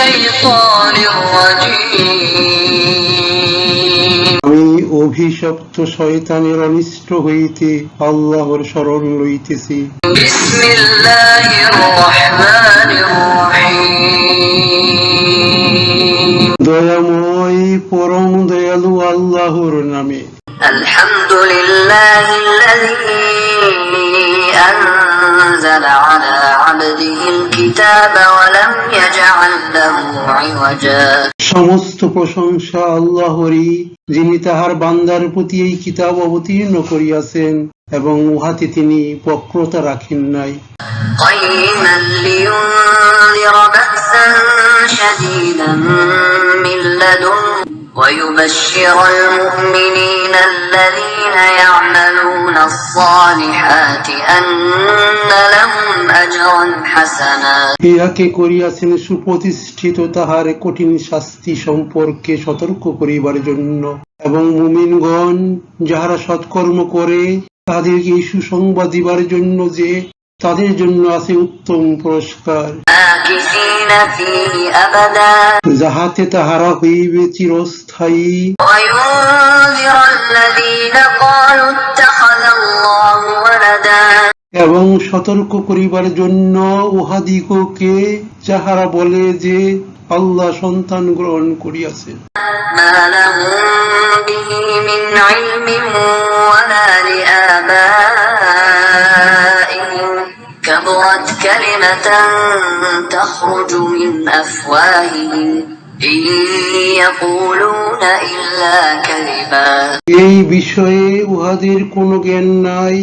الشيطان الرجيم আমি অভিশপ্ত শয়তানের অনিষ্ট হইতে আল্লাহর শরণ লইতেছি بسم الله الرحمن الرحيم দয়াময় পরম দয়ালু আল্লাহর নামে الحمد لله الذي أنزل على সমস্ত প্রশংসা আল্লাহরই যিনি তাহার বান্দার প্রতি এই কিতাব অবতীর্ণ করিয়াছেন এবং উহাতে তিনি বক্রতা রাখেন নাই قيما لينذر بأسا شديدا من لدنه ويبشر المؤمنين الذين يعملون الصالحات أن لهم أجرا حسنا ইহাকে করিয়াছেন সুপ্রতিষ্ঠিত তাহার কঠিন শাস্তি সম্পর্কে সতর্ক করিবার জন্য এবং মুমিনগণ যাহারা সৎকর্ম করে তাদেরকে এই সুসংবাদ দিবার জন্য যে তাদের জন্য আছে উত্তম পুরস্কার ماكثين فيه أبدا যাহাতে তাহারা হইবে চিরস্থায়ী وينذر الذين قالوا اتخذ الله ولدا এবং সতর্ক করিবার জন্য উহাদিগকে যাহারা বলে যে আল্লাহ সন্তান গ্রহণ করিয়াছে ما لهم به من علم ولا لآبائهم كلمة تخرج من أفواههم إن يقولون إلا كذبا এই বিষয়ে উহাদের কোনো জ্ঞান নাই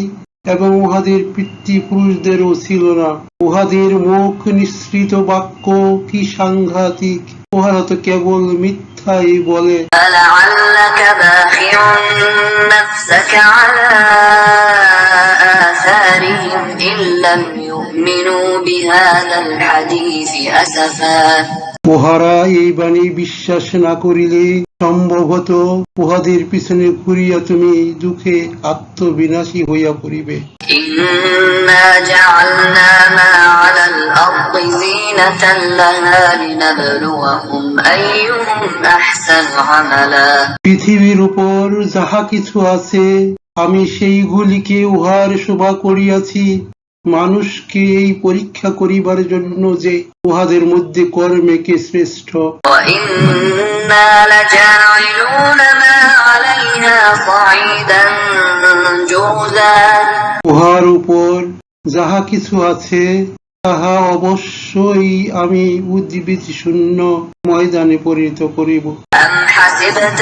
এবং উহাদের পিতৃপুরুষদেরও ছিল না উহাদের মুখ নিঃসৃত বাক্য কি সাংঘাতিক উহারা তো কেবল মিথ্যাই বলে فلعلك باخع نفسك على آثارهم إن لم يؤمنوا بهذا الحديث أسفا উহারা এই বাণী বিশ্বাস না করিলে সম্ভবত উহাদের পিছনে ঘুরিয়া তুমি দুঃখে আত্মবিনাশী হইয়া পড়িবে إنا جعلنا ما على الأرض زينة لها لنبلوهم أيهم أحسن عملا পৃথিবীর উপর যাহা কিছু আছে আমি সেইগুলিকে উহার শোভা করিয়াছি মানুষকে এই পরীক্ষা করিবার জন্য যে, উহাদের মধ্যে কর্মে কে শ্রেষ্ঠ। উহার উপর যাহা কিছু আছে, তাহা অবশ্যই আমি উদ্ভিদ শূন্য ময়দানে পরিণত করিব হাসিবত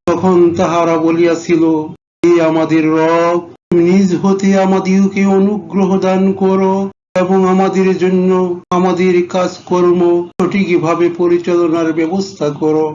তখন তাহারা বলিয়াছিল, হে আমাদের রব নিজ হতে আমাদিওকে অনুগ্রহ দান করো এবং আমাদের জন্য আমাদের কাজকর্ম সঠিকভাবে পরিচালনার ব্যবস্থা করো।